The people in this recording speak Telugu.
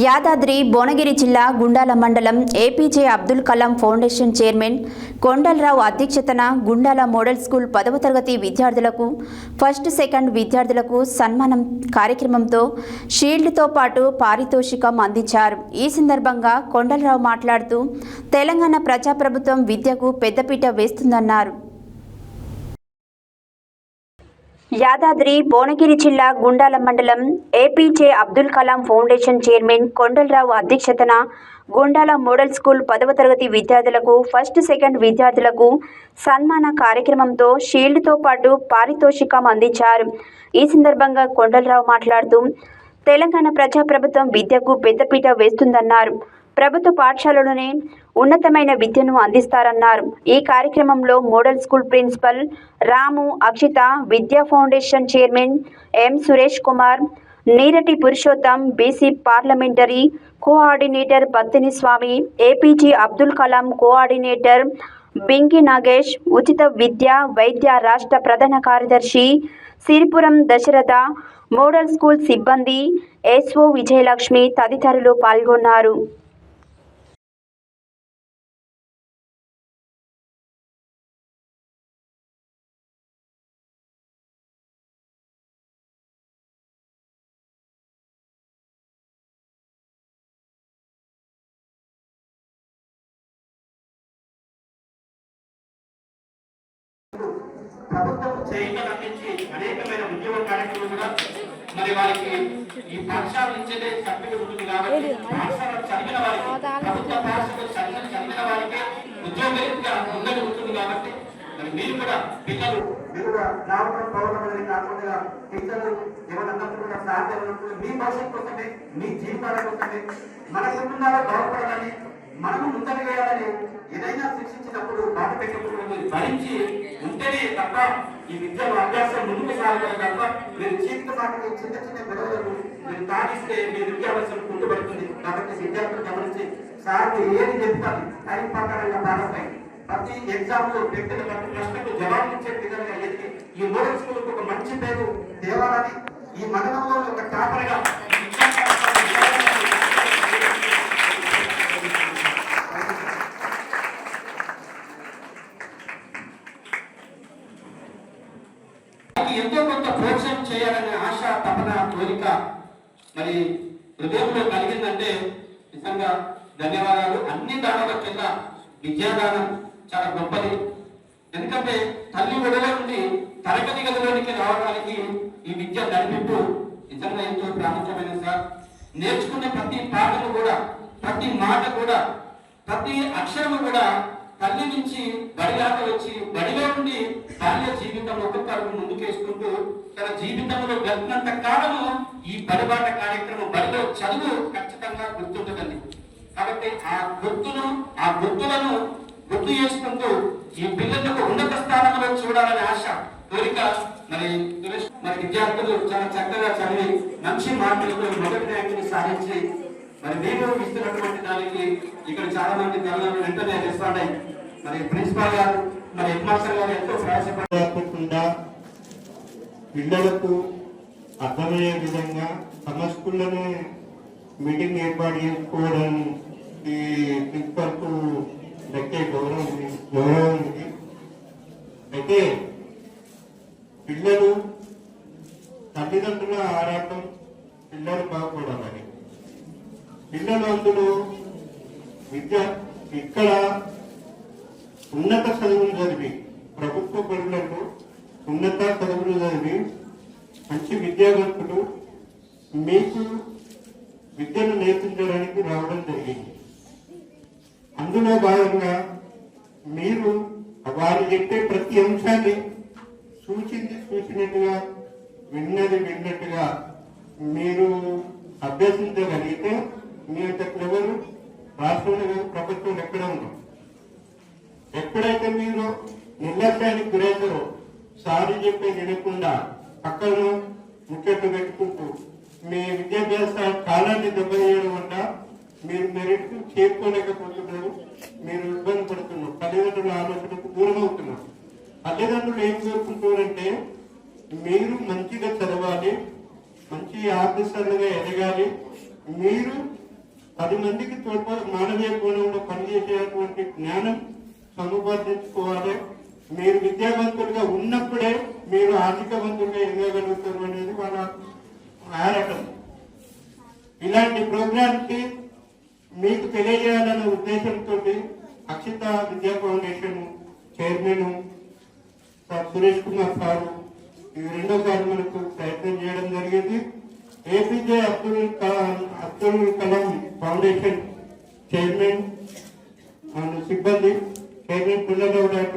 యాదాద్రి భువనగిరి జిల్లా గుండాల మండలం APJ Abdul Kalam foundation chairman Kondalarao అధ్యక్షతన గుండాల మోడల్ స్కూల్ పదవ తరగతి విద్యార్థులకు ఫస్ట్ సెకండ్ విద్యార్థులకు సన్మానం కార్యక్రమంతో షీల్డ్తో పాటు పారితోషికం అందించారు. ఈ సందర్భంగా కొండలరావు మాట్లాడుతూ తెలంగాణ ప్రజాప్రభుత్వం విద్యకు పెద్దపీట వేస్తుందన్నారు. యాదాద్రి భువనగిరి జిల్లా గుండాల మండలం APJ Abdul Kalam foundation chairman Kondalarao అధ్యక్షతన గుండాల మోడల్ స్కూల్ పదవ తరగతి విద్యార్థులకు ఫస్ట్ సెకండ్ విద్యార్థులకు సన్మాన కార్యక్రమంతో షీల్డ్తో పాటు పారితోషికం అందించారు. ఈ సందర్భంగా కొండలరావు మాట్లాడుతూ తెలంగాణ ప్రజాప్రభుత్వం విద్యకు పెద్దపీట వేస్తుందన్నారు. ప్రభుత్వ పాఠశాలలోనే ఉన్నతమైన విద్యను అందిస్తారన్నారు. ఈ కార్యక్రమంలో model school principal Ramu Akshitha Vidya foundation chairman M. Suresh Kumar Neerati Purushottam BC parliamentary coordinator Battini Swamy APJ Abdul Kalam coordinator Bingi Nagesh ఉచిత విద్య వైద్య రాష్ట్ర ప్రధాన కార్యదర్శి సిరిపురం దశరథ మోడల్ స్కూల్ సిబ్బంది ఎస్ఓ విజయలక్ష్మి తదితరులు పాల్గొన్నారు. ప్రభుత్వం చేయిక అందించి అనేకమైన ఉద్యోగ కార్యక్రమాలు కూడా మరి వారికి ఈ పాఠశాల నుంచే సర్టిఫికెట్ ఉంటుంది కాబట్టి పాఠశాల చదివిన వారికి ప్రభుత్వ పాఠశాల చదివిన చదివిన వారికి ఉద్యోగరీత్యా ఉంటుంది కాబట్టి మరి మీరు కూడా పిల్లలు మీరు కూడా రావడం పోవడం అనేది కాకుండా అన్నప్పుడు కూడా సాధ్యం మీ భవిష్యత్తు కోసమే మీ జీవితాల కోసమే మన కుటుంబాలు బాగుపడాలని మనము ముందడు వేయాలని ఏదైనా శిక్షించినప్పుడు బాట పెట్టినప్పుడు భరించి ఉండేది తప్ప ఈ విద్యను అభ్యాసం ముందుకు సాగలేదు తప్ప మీరు జీవిత మాటలు చిన్న చిన్న గొడవలకు మీరు తాగిస్తే మీ విద్యాభ్యాసం కుంటుపడుతుంది. కాబట్టి విద్యార్థులు గమనించి సార్లు ఏది చెప్తారు? టైం ప్రకారంగా ప్రారంభమైంది ప్రతి ఎగ్జామ్లో పెట్టిన ప్రతి ప్రశ్నకు జవాబు ఇచ్చే విధంగా ఎదిగి ఈ మోడల్ స్కూల్ ఒక మంచి పేరు తేవాలని ఈ మండలంలో ఒక టాపర్గా వారికి ఎంతో కొంత ప్రోత్సాహం చేయాలనే ఆశ తపన కోరిక మరి హృదయంలో కలిగిందంటే నిజంగా ధన్యవాదాలు. అన్ని దానాల కింద విద్యాదానం చాలా గొప్పది. ఎందుకంటే తల్లి ఒడల నుండి తరగతి గదిలోనికి రావడానికి ఈ విద్య నడిపింపు నిజంగా ఎంతో ప్రాముఖ్యమైన సార్. నేర్చుకునే ప్రతి పాటను కూడా ప్రతి మాట కూడా ప్రతి అక్షరము కూడా తల్లి నుంచి బడిదాక వచ్చి బడిలో నుండి బాల్య జీవితం ఒక్కొక్కరు ముందుకేసుకుంటూ తన జీవితంలో గడిపినంత కాలము ఈ బడిబాట కార్యక్రమం బడిలో చదువు ఖచ్చితంగా గుర్తుంటుందండి. కాబట్టి ఆ గుర్తును ఆ గుర్తులను గుర్తు చేసుకుంటూ ఈ పిల్లలకు ఉన్నత స్థానంలో చూడాలనే ఆశ కోరిక మరి మరి విద్యార్థులు చాలా చక్కగా చదివి మంచి మార్కులతో మొదటి ర్యాంకుని సాధించి మరి నేను ఇస్తున్నటువంటి దానికి ఇక్కడ చాలా మంది తల్లులు వెంటనే రెస్పాండ్ అయ్యి మరి ప్రిన్సిపాల్ గారు మరి హెడ్ మాస్టర్ గారు ఎంతో ప్రయాసపడకుండా పిల్లలకు అర్థమయ్యే విధంగా తమ స్కూల్లోనే మీటింగ్ ఏర్పాటు చేసుకోవడం ఈ ప్రిన్సిపల్కు దక్కే గౌరవం ఉంది- గౌరవం ఉంది. అయితే పిల్లలు తల్లిదండ్రుల ఆరాటం పిల్లలు బాగుపడాలని పిల్లలు అందులో విద్య ఇక్కడ ఉన్నత చదువులు చదివి ప్రభుత్వ బడులలో ఉన్నత చదువులు చదివి మంచి విద్యావంతులు మీకు విద్యను నేర్పించడానికి రావడం జరిగింది. అందులో భాగంగా మీరు వారు చెప్పే ప్రతి అంశాన్ని సూచింది సూచినట్టుగా విన్నది విన్నట్టుగా మీరు అభ్యసించగలిగితే మీ యొక్క ప్రజలు రాష్ట్రంలో ప్రభుత్వం ఎక్కడ ఉందో. ఎప్పుడైతే మీరు నిర్లక్ష్యానికి గురైతారో సారి చెప్పే వినకుండా పక్కన ముచ్చట్లు పెట్టుకుంటూ మీ విద్యాభ్యాస కాలాన్ని దెబ్బతీయడం వల్ల మీరు మెరిట్ చేరుకోలేకపోతున్నారు మీరు ఇబ్బంది పడుతున్నారు తల్లిదండ్రుల ఆలోచనకు దూరం అవుతున్నారు తల్లిదండ్రులు ఏం కోరుకుంటున్నారంటే మీరు మంచిగా చదవాలి మంచి ఆఫీసర్లుగా ఎదగాలి మీరు పది మందికి తోడ్ప మానవీయ కోణంలో పనిచేసేటువంటి జ్ఞానం సముపార్జించుకోవాలి. మీరు విద్యావంతులుగా ఉన్నప్పుడే మీరు ఆర్థికవంతులుగా ఎదగలుగుతారు అనేది మన ఆరాటం. ఇలాంటి ప్రోగ్రాంకి మీకు తెలియజేయాలనే ఉద్దేశంతో Akshitha Vidya foundation chairman Suresh Kumar sir ఈ రెండోసారి మనకు ప్రయత్నం చేయడం జరిగింది. APJ Abdul Abdul Kalam foundation chairman and సిబ్బంది చైర్మన్ పుల్లగౌడ